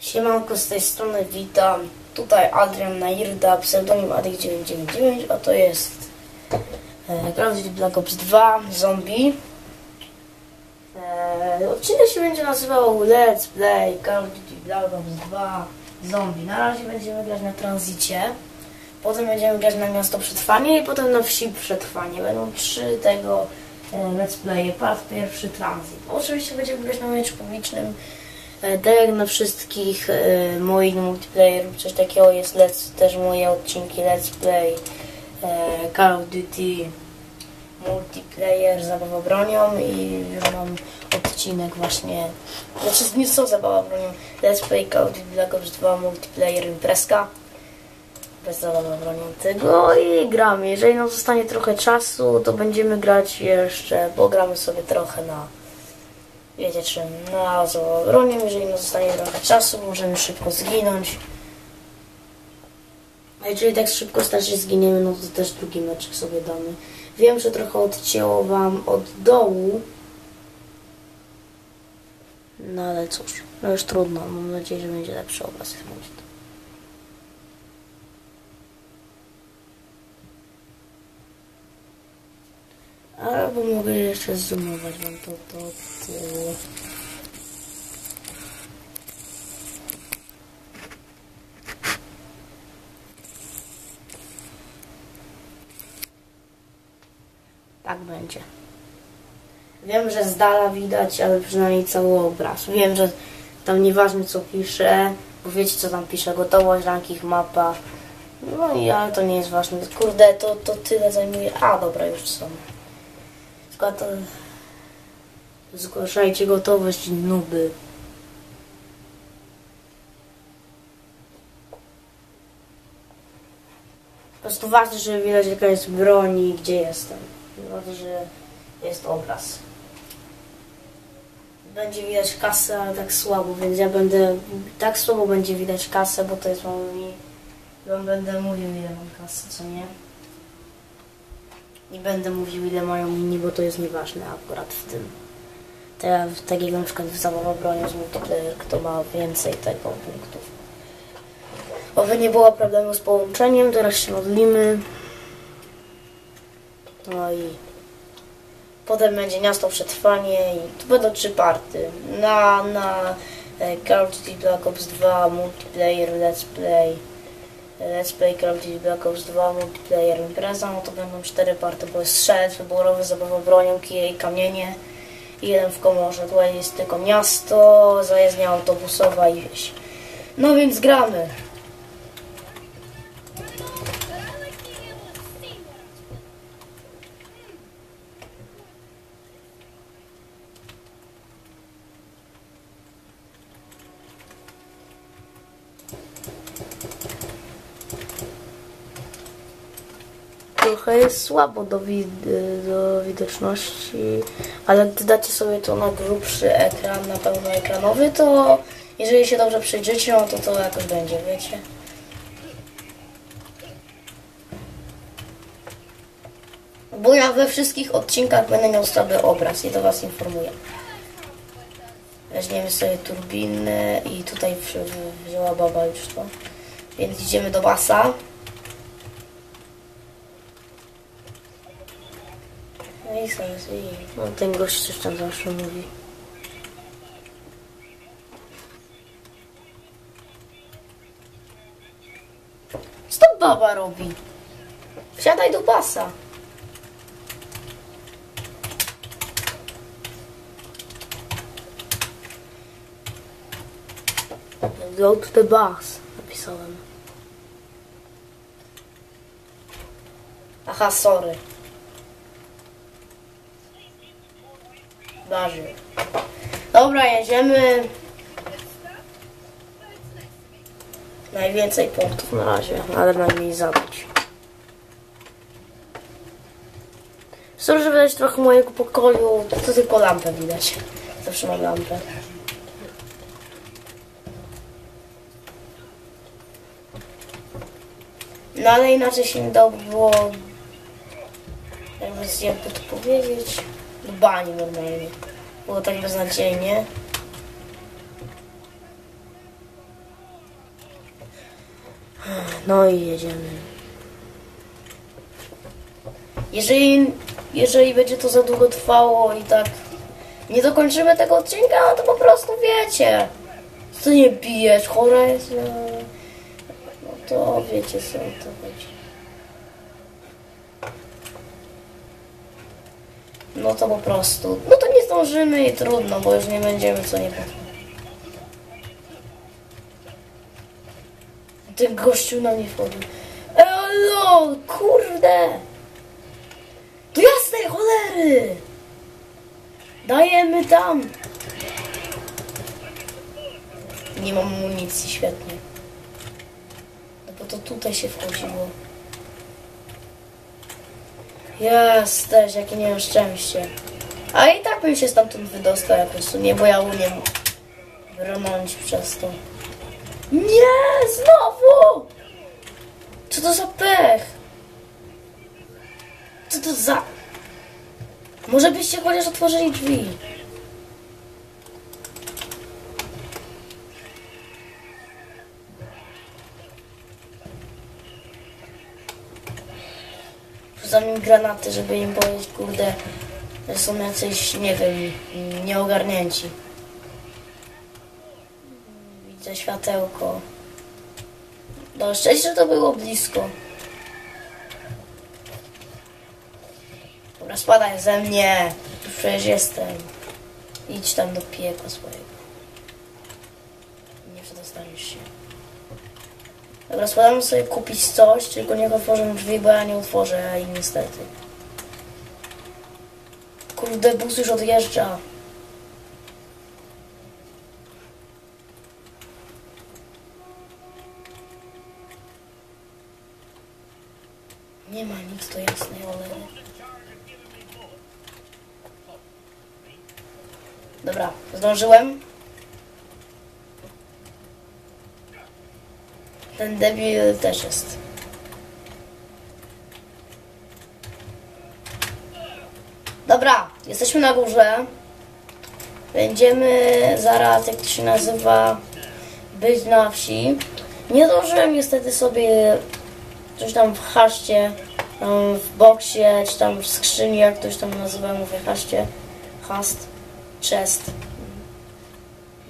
Siemanko, z tej strony witam. Tutaj Adrian Nairda, pseudonim Adik999, a to jest e, Duty Black Ops 2 Zombie. E, odcinek się będzie nazywał Let's Play Call of Duty Black Ops 2 Zombie. Na razie będziemy grać na tranzycie, potem będziemy grać na miasto przetrwanie i potem na wsi przetrwanie. Będą trzy tego e, Let's Play. Part pierwszy tranzyt. Oczywiście będziemy grać na meczu publicznym. E, Tak na wszystkich e, moich multiplayerów, coś takiego jest let's, też moje odcinki Let's Play e, Call of Duty Multiplayer Zabawa bronią i już mam odcinek właśnie, znaczy nie są Zabawa bronią, Let's Play Call of Duty Black Ops 2 Multiplayer Imprezka bez zabawa bronią tego i gramy. Jeżeli nam zostanie trochę czasu, to będziemy grać jeszcze, bo gramy sobie trochę na wiecie czym, na bronią, jeżeli nam zostanie trochę czasu, możemy szybko zginąć. A jeżeli tak szybko starszy zginiemy, no to też drugi meczek sobie damy. Wiem, że trochę odcięło wam od dołu. No ale cóż, no już trudno. Mam nadzieję, że będzie lepszy obraz. jak będzie to. Albo mogę jeszcze zoomować wam to, od tyłu. Tak będzie. Wiem, że z dala widać, ale przynajmniej cały obraz. Wiem, że tam nieważne co piszę, bo wiecie co tam piszę, gotowość, ranking, mapa. No i ale to nie jest ważne. Kurde, to, to tyle zajmuje. A, dobra, już są. To... Zgłaszajcie gotowość, nuby. Po prostu ważne, żeby widać jaka jest broń i gdzie jestem. Ważne, że jest obraz. Będzie widać kasę, ale tak słabo, więc ja będę... Tak słabo będzie widać kasę, bo to jest mi... Wam będę mówił ile mam kasy, co nie? Nie będę mówił ile mają inni, bo to jest nieważne akurat w tym. Tak, tak jak na przykład w zabawa bronią z multiplayer, kto ma więcej tego punktów. Oby nie było problemu z połączeniem, teraz się modlimy. No i potem będzie miasto przetrwanie i tu będą trzy party. Na, na e, Call of Duty Black Ops 2 multiplayer, let's play. Let's Play Duty Black Ops 2 Multiplayer Impreza, no to będą cztery party, bo jest strzelec wyborowy, zabawa bronią, kije i kamienie jeden w komorze. Tutaj jest tylko miasto, zajezdnia autobusowa i wieś. No więc gramy. Trochę słabo do, wid do widoczności, ale gdy dacie sobie to na grubszy ekran, na pełnoekranowy, to jeżeli się dobrze przyjrzycie, no to to jakoś będzie, wiecie. Bo ja we wszystkich odcinkach będę miał słaby obraz i to was informuję. Weźmiemy sobie turbiny i tutaj wzi- wzięła baba już to. Więc idziemy do basa. Zaraz i no, ten gość coś tam zawsze mówi. Co to baba robi? Wsiadaj do basa. Go to the bus, napisałem. Aha, sorry. Darzy. Dobra, jedziemy. Najwięcej punktów na razie, ale najmniej zabić. Sorry, że widać trochę mojego pokoju, to tylko lampę widać. Zawsze mam lampę. No ale inaczej się nie dało było jakby, jakby to powiedzieć bani normalnie. Było tak beznadziejnie. No i jedziemy. Jeżeli, jeżeli będzie to za długo trwało i tak nie dokończymy tego odcinka, no to po prostu wiecie. Co nie bijesz, chora jest, no, no to wiecie co to będzie. No to po prostu. No to nie zdążymy i trudno, bo już nie będziemy co nie. Ten gościu na mnie wchodził. Elo, kurde! Do jasnej cholery! Dajemy tam! Nie mam amunicji, świetnie. No bo to tutaj się wchodziło. Jesteś, jakie nie mam szczęście. A i tak bym się stamtąd wydostał jakoś, nie, bo ja umiem brnąć przez to. Nie, znowu! Co to za pech? Co to za... Może byście chociaż otworzyli drzwi. Rzucam im granaty, żeby im powiedzieć, kurde, że są jacyś, nie wiem, nieogarnięci. Widzę światełko. No szczęście, to było blisko. Dobra, spadaj ze mnie. Już przecież jestem. Idź tam do piekła swojego. Nie przedostaniesz się. Dobra, sobie kupić coś, tylko niech otworzą drzwi, bo ja nie otworzę i niestety. Kurde, bus już odjeżdża. Nie ma nic do jasnej cholery. Dobra, zdążyłem. Ten debil też jest. Dobra, jesteśmy na górze. Będziemy zaraz, jak to się nazywa, być na wsi. Nie zdążyłem niestety sobie coś tam w haszcie, tam w boksie, czy tam w skrzyni, jak ktoś tam nazywa, mówię haszcie, hast, chest.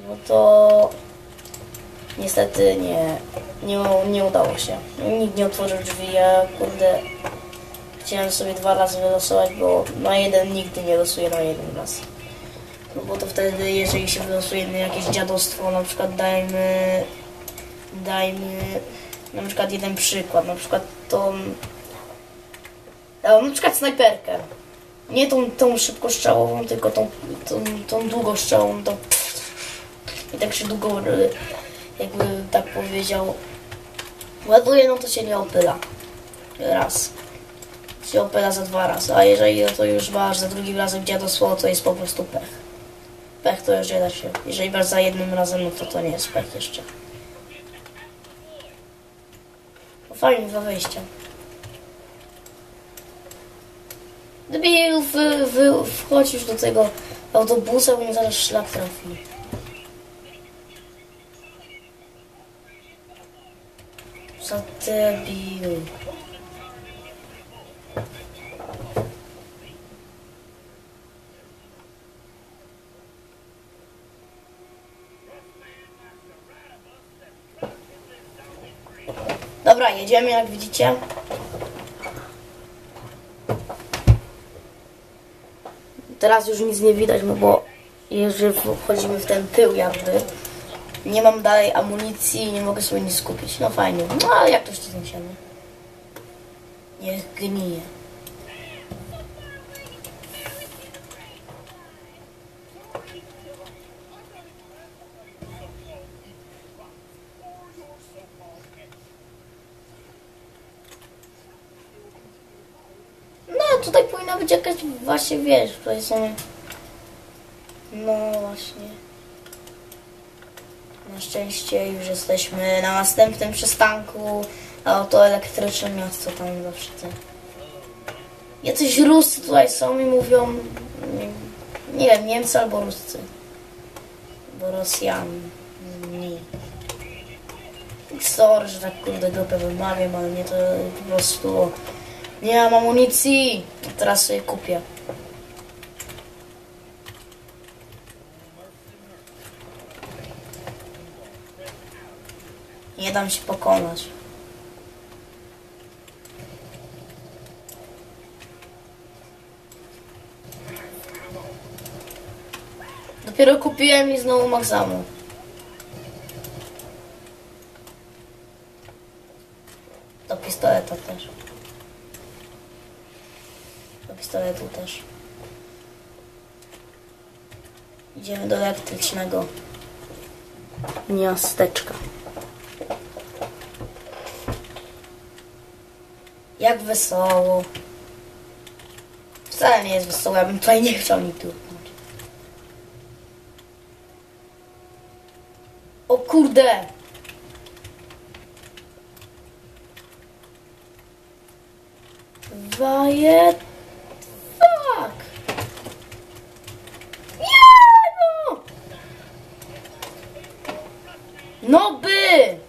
No to niestety nie, nie, nie udało się. Nikt nie otworzył drzwi, ja kurde chciałem sobie dwa razy wylosować, bo na jeden nigdy nie losuję na jeden raz. No bo to wtedy, jeżeli się wylosuje jakieś dziadostwo, na przykład dajmy, dajmy na przykład jeden przykład, na przykład tą, na przykład snajperkę. Nie tą, tą szybkostrzałową, tylko tą, tą, tą długostrzałową, to i tak się długo, jakby tak powiedział, ładuje, no to się nie opyla. Raz. Się opyla za dwa razy, a jeżeli to już masz za drugim razem dziadosło, to jest po prostu pech. Pech to już nie da się. Jeżeli masz za jednym razem, no to to nie jest pech jeszcze. No fajnie, dwa wejścia. Gdyby wy, do tego autobusa, bo mnie zaraz szlak trafi. Za debil. Dobra, jedziemy jak widzicie. Teraz już nic nie widać, no bo jeżeli wchodzimy w ten pył jakby, nie mam dalej amunicji nie mogę sobie nic skupić. No fajnie. No ale jak to się zniesiemy? Niech gnije. No tutaj powinna być jakaś właśnie wiesz, tutaj są... No właśnie. Szczęście już jesteśmy na następnym przystanku. Auto elektryczne miasto tam zawsze te. Jacyś Ruscy tutaj są i mówią. Nie, wiem, Niemcy albo Ruscy. Bo Rosjanie. Nie. Sorry, że tak kurde dupę wymawiam, ale mnie to po prostu... Nie mam amunicji! Teraz sobie kupię. Nie dam się pokonać. Dopiero kupiłem i znowu Maxamu. Do pistoleta też. Do pistoletu też. Idziemy do elektrycznego miasteczka. Jak wesoło. Wcale nie jest wesoło, ja bym tutaj nie chciał nigdy utknąć. O kurde! Waje... Fuck! Nie no! No by!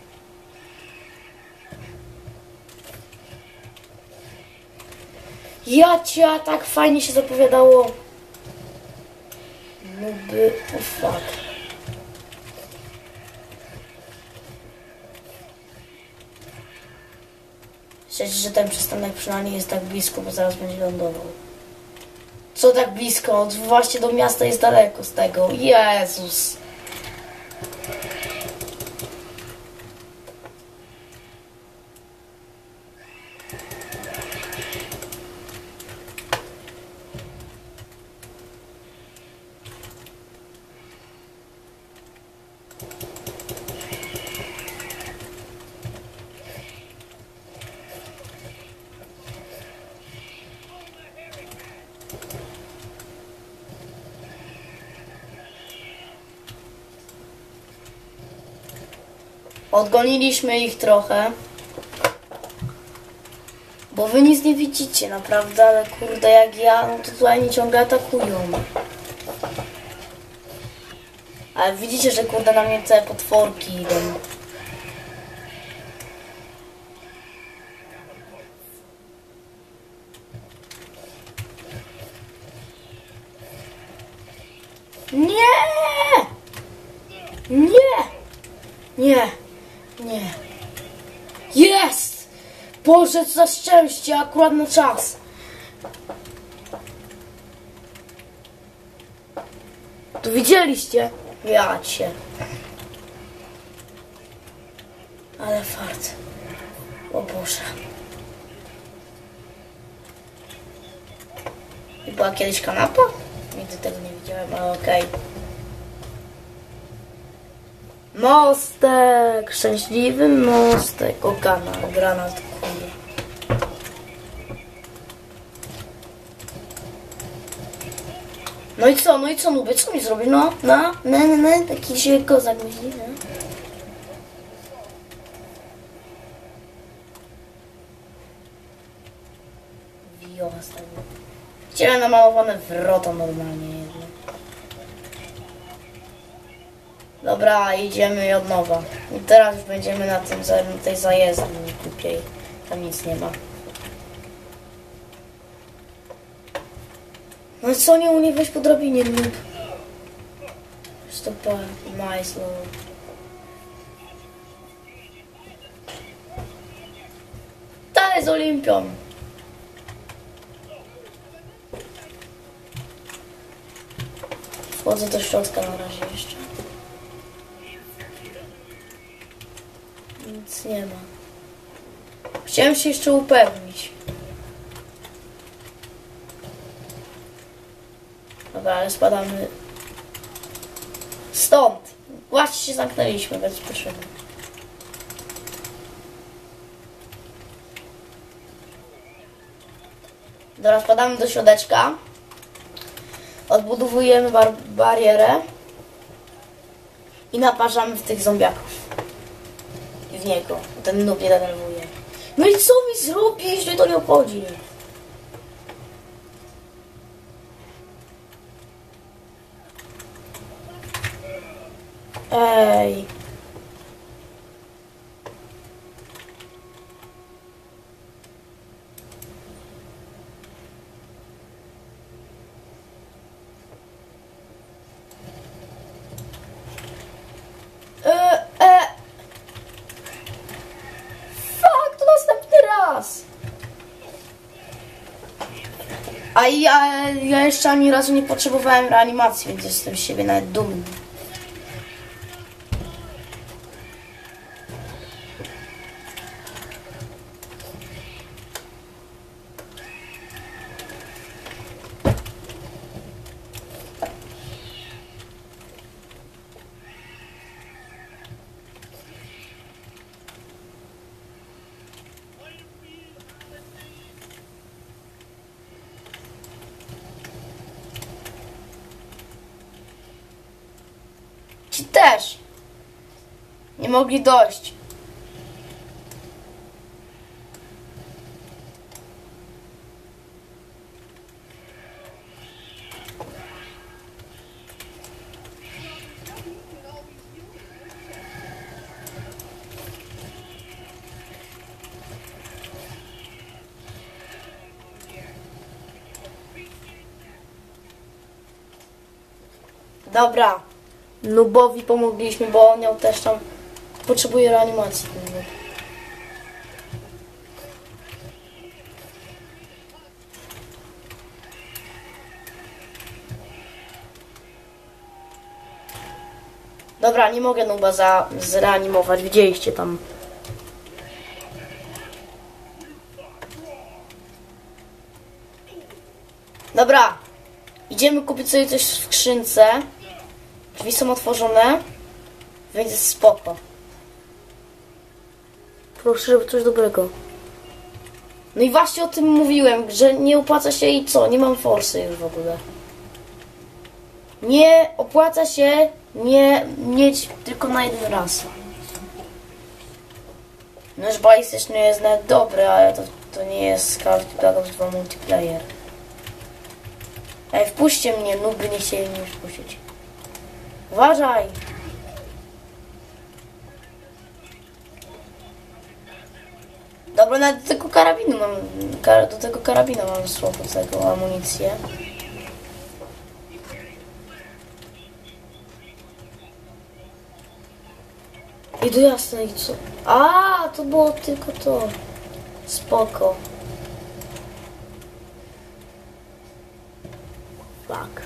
Ja cię, tak fajnie się zapowiadało. No by... O fuck. Szczerze, że ten przystanek przynajmniej jest tak blisko, bo zaraz będzie lądował. Co tak blisko? Właśnie do miasta jest daleko z tego. Jezus. Odgoniliśmy ich trochę. Bo wy nic nie widzicie, naprawdę, ale kurde, jak ja, no to tutaj mnie ciągle atakują. Ale widzicie, że kurde na mnie te potworki idą. Nie! Nie! Nie, nie. Jest! Boże, co za szczęście, akurat na czas. To widzieliście? Ja cię. Ale fart. O Boże. I była kiedyś kanapa? Nigdy tego nie widziałem, ale okej. Mostek! Szczęśliwy mostek. O, granat, kurde. No i co, no i co mówię, co mi zrobić? No, no, no, no, no, taki się kozak myśli, no. Wiocha stawił. Chciałem namalowane wrota normalnie jedno. Dobra, idziemy od nowa. I teraz już będziemy na tym, na tej zajezdni kupiej. Tam nic nie ma. No co nie umie wejść po drabinie, noob? Stopa, majslo. Dalej z Olimpią. Wchodzę do środka na razie jeszcze. Nic nie ma. Chciałem się jeszcze upewnić. Dobra, ale spadamy stąd. Właśnie się zamknęliśmy bez potrzeby. Dobra, spadamy do środeczka. Odbudowujemy bar barierę. I naparzamy w tych zombiaków. W niego. Ten noob nie denerwuje. No i co mi zrobisz? Mnie to nie obchodzi. Ej. Ja, ja jeszcze ani razu nie potrzebowałem reanimacji, więc jestem z siebie nawet dumny. Ci też nie mogli dojść. Dobra. Nubowi pomogliśmy, bo on miał też tam... Potrzebuje reanimacji. Dobra, nie mogę Nuba za, zreanimować. Widzieliście tam. Dobra. Idziemy kupić sobie coś w skrzynce. Drzwi są otworzone, więc jest spoko. Proszę, żeby coś dobrego. No i właśnie o tym mówiłem, że nie opłaca się i co? Nie mam forsy już w ogóle. Nie opłaca się nie mieć tylko na jeden raz. Nasz balistyczny jest nawet dobry, ale to, to nie jest Call Black Ops 2 multiplayer. Ej, wpuśćcie mnie, nuby nie chcieli mnie wpuścić. Uważaj! Dobra, nawet do tego karabinu mam, do tego karabinu mam słabo tego amunicję. I do jasne, i co? A, to było tylko to. Spoko. Fuck.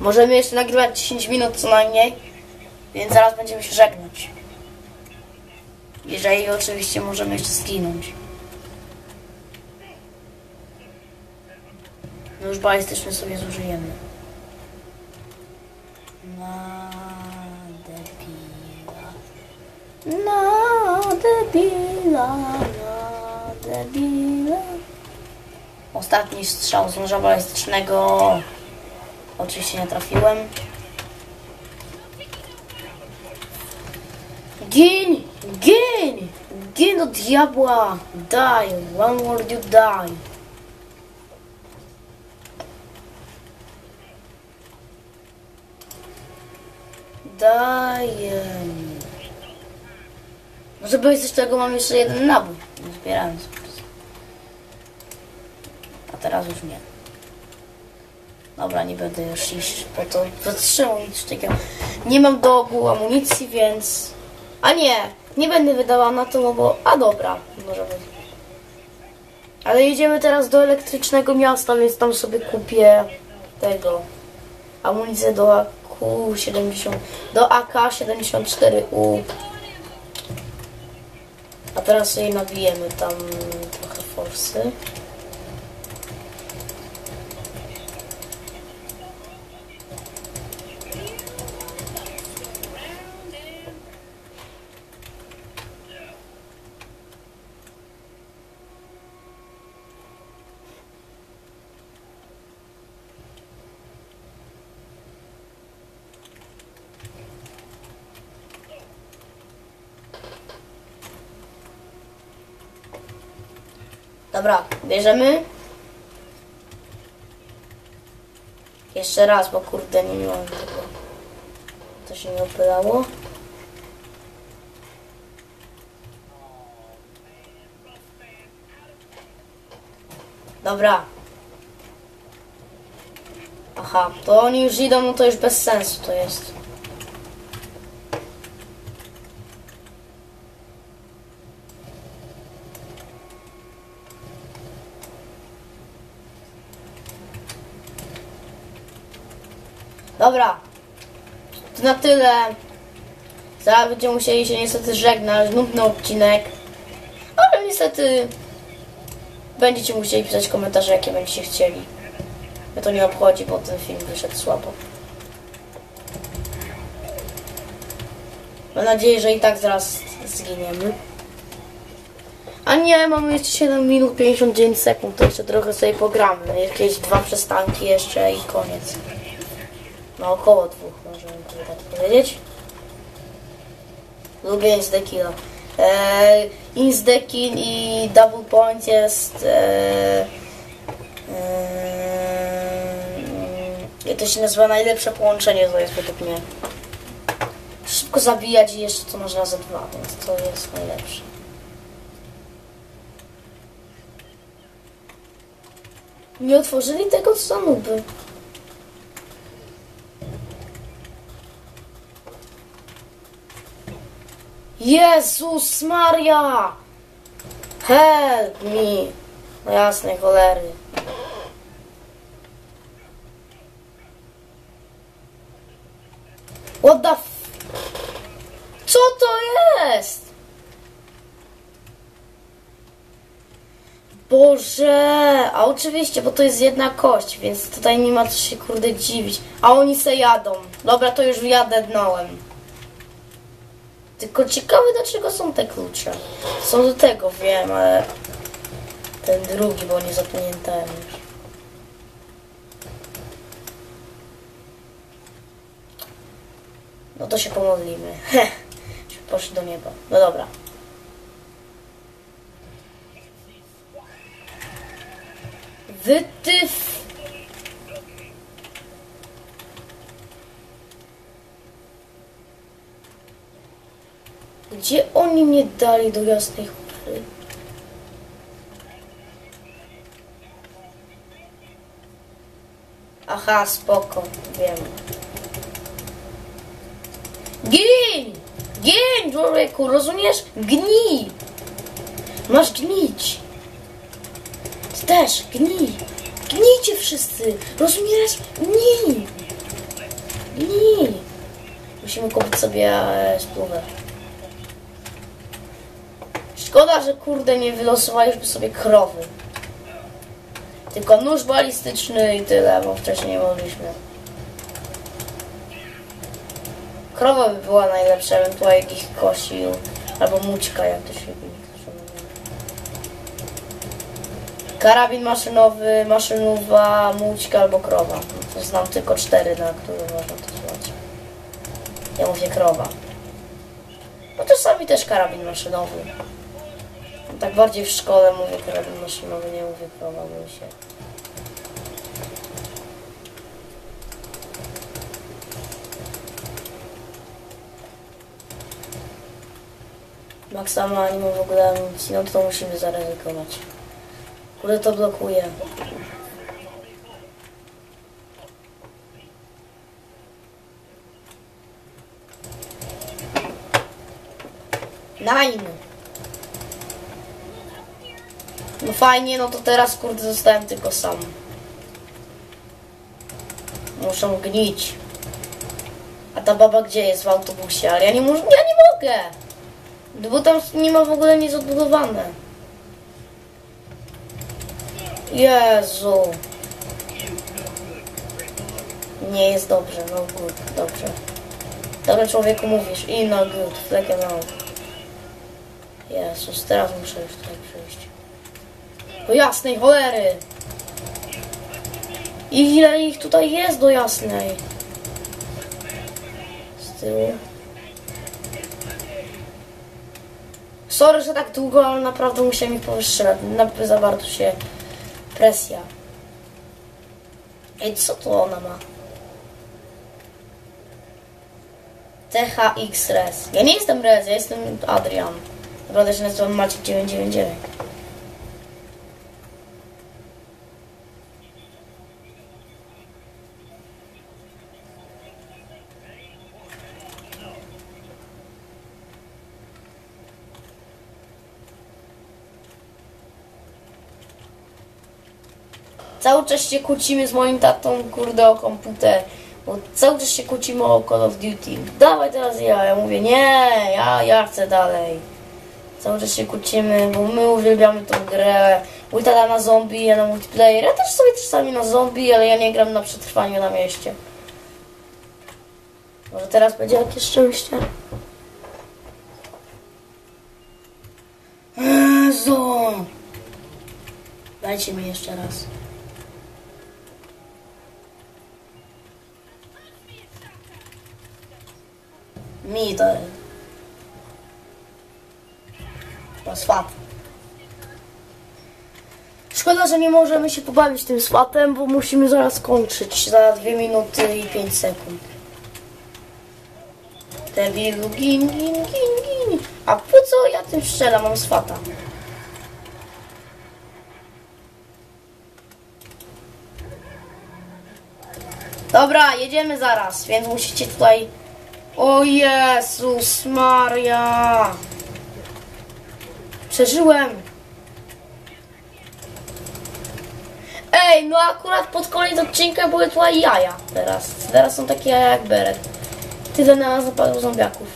Możemy jeszcze nagrywać 10 minut co najmniej, więc zaraz będziemy się żegnać. Jeżeli oczywiście możemy jeszcze zginąć. No już balistyczny sobie zużyjemy. Na debila. Na debila, debila. Ostatni strzał z noża balistycznego. Oczywiście nie trafiłem. Gin! Gin! Gin do diabła! Die! One word you die! Daję. Może być coś tego mam jeszcze jeden nabój. Zbierałem sobie. A teraz już nie. Dobra, nie będę już iść po to zatrzymał nic takiego. Nie mam do ogółu amunicji, więc... A nie, nie będę wydała na to, no bo... A dobra, może być. Ale jedziemy teraz do elektrycznego miasta, więc tam sobie kupię tego... Amunicję do AK-70... Do AK-74U. A teraz sobie nabijemy tam trochę forsy. Dobra, bierzemy. Jeszcze raz, bo kurde nie miałem tego. To się nie opylało. Dobra. Aha, to oni już idą, no to już bez sensu to jest. Dobra. To na tyle. Zaraz będziemy musieli się niestety żegnać. Nudny odcinek. Ale niestety będziecie musieli pisać komentarze, jakie będziecie chcieli. Mnie to nie obchodzi, bo ten film wyszedł słabo. Mam nadzieję, że i tak zaraz zginiemy. A nie, mamy jeszcze 7 minut 59 sekund, to jeszcze trochę sobie pogramy. Jakieś dwa przystanki jeszcze i koniec. No około dwóch, możemy tak powiedzieć. Lubię Inzdekilla. Eee, Inzdekill i Double Point jest... Eee, eee, to się nazywa najlepsze połączenie, to jest według mnie. Szybko zabijać i jeszcze to masz razy dwa, więc to jest najlepsze. Nie otworzyli tego co za nuby. Jezus Maria! Help me! No jasne, cholery. What the f... Co to jest? Boże, a oczywiście, bo to jest jedna kość, więc tutaj nie ma co się kurde dziwić. A oni se jadą. Dobra, to już jadę dnołem. Tylko ciekawe, dlaczego są te klucze. Są do tego, wiem, ale ten drugi, bo nie zapamiętałem już. No to się pomodlimy. Heh, poszli do nieba. No dobra. Wytyf. Gdzie oni mnie dali do jasnej? Aha, spoko, wiem. Gin! Gin, człowieku, rozumiesz? Gnij! Masz gnić. Ty też, gnij. Gnijcie wszyscy, rozumiesz? Gnij. Gnij. Musimy kupić sobie e, spluwę. Szkoda, że kurde nie wylosowaliśmy sobie krowy. Tylko nóż balistyczny i tyle, bo wcześniej nie mogliśmy. Krowa by była najlepsza, ewentualnie jakiś kosił, albo mućka, jak to się mówią. Karabin maszynowy, maszynowa, mućka albo krowa. To znam tylko cztery, na które można to zwać. Ja mówię krowa. No czasami też karabin maszynowy. Tak bardziej w szkole mówię karabin maszynowy, nie mówię krowa, bo się... Maxa ma nie ma w ogóle amunicji, no to musimy zaryzykować. Kurde to blokuje. Nine! No fajnie, no to teraz kurde zostałem tylko sam. Muszą gnić. A ta baba gdzie jest w autobusie? Ale ja nie, muszę, ja nie mogę! Bo tam nie ma w ogóle nic odbudowane. Jezu. Nie jest dobrze, no good, dobrze. Dobra człowieku mówisz, i no good, fleck out. Jezus, teraz muszę już tutaj przyjść. Do jasnej cholery! I ile ich tutaj jest do jasnej? Z tyłu. Sorry, że tak długo, ale naprawdę musiałem ich powyższać. Na, za bardzo się presja. Ej, co tu ona ma? THX Res. Ja nie jestem Res, ja jestem Adrian. Naprawdę się nazywam Maciek 999. Cały czas się kłócimy z moim tatą, kurde, o komputer. Bo cały czas się kłócimy o Call of Duty. Dawaj teraz ja. Ja mówię, nie, ja, ja chcę dalej. Cały czas się kłócimy, bo my uwielbiamy tą grę. Mój tata na zombie, ja na multiplayer. Ja też sobie czasami na zombie, ale ja nie gram na przetrwaniu na mieście. Może teraz będzie jakieś szczęście? Jezu! Dajcie mi jeszcze raz. To jest. To swat. Szkoda, że nie możemy się pobawić tym swatem, bo musimy zaraz kończyć. Za 2 minuty i 5 sekund. Debilu, gin, gin, gin, gin. A po co ja tym strzelam? Mam swata. Dobra, jedziemy zaraz, więc musicie tutaj... O Jezus Maria! Przeżyłem! Ej, no akurat pod koniec odcinka były tutaj jaja teraz. Teraz są takie jaja jak beret. Tyle na nas napadło zombiaków.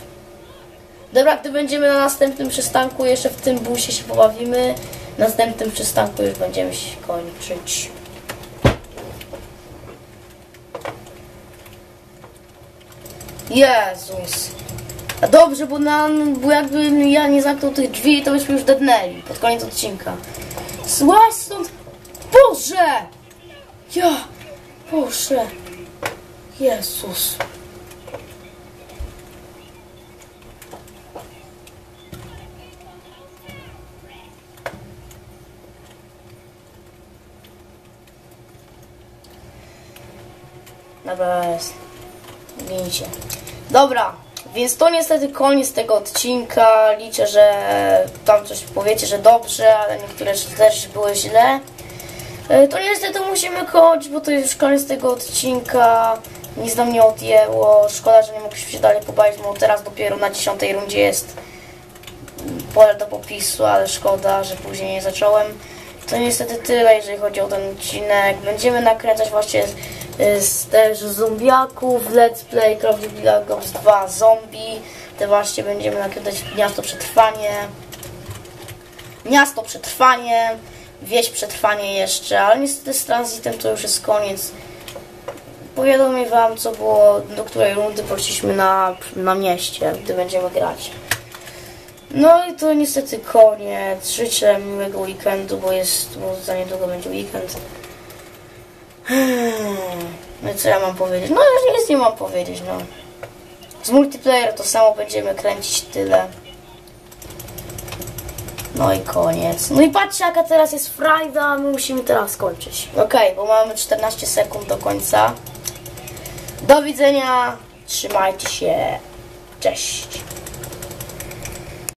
Dobra, gdy będziemy na następnym przystanku, jeszcze w tym busie się pobawimy. Na następnym przystanku już będziemy się kończyć. Jezus. A dobrze, bo, na, bo jakby ja nie zamknął tych drzwi, to byśmy już dednęli pod koniec odcinka. Złaź stąd! Boże! Ja! Boże! Jezus! Dobra, jest. Dobra, więc to niestety koniec tego odcinka. Liczę, że tam coś powiecie, że dobrze, ale niektóre też były źle. E, To niestety musimy kończyć, bo to już koniec tego odcinka. Nic nam nie odjęło. Szkoda, że nie mogliśmy się dalej pobawić, bo teraz dopiero na 10 rundzie jest pole do popisu, ale szkoda, że później nie zacząłem. To niestety tyle, jeżeli chodzi o ten odcinek. Będziemy nakręcać właśnie z, z też zombiaków, let's play Call of Duty Black Ops 2 zombie. Te właśnie będziemy nakręcać miasto przetrwanie. Miasto przetrwanie, wieś przetrwanie jeszcze, ale niestety z transitem to już jest koniec. Powiadomię wam, co było, do której rundy poszliśmy na, na mieście, gdy będziemy grać. No i to niestety koniec. Życzę miłego weekendu, bo jest, bo za niedługo będzie weekend. No i co ja mam powiedzieć? No już nic nie mam powiedzieć, no. Z multiplayer to samo będziemy kręcić tyle. No i koniec. No i patrzcie jaka teraz jest frajda, my musimy teraz skończyć. Okej, bo mamy 14 sekund do końca. Do widzenia, trzymajcie się, cześć.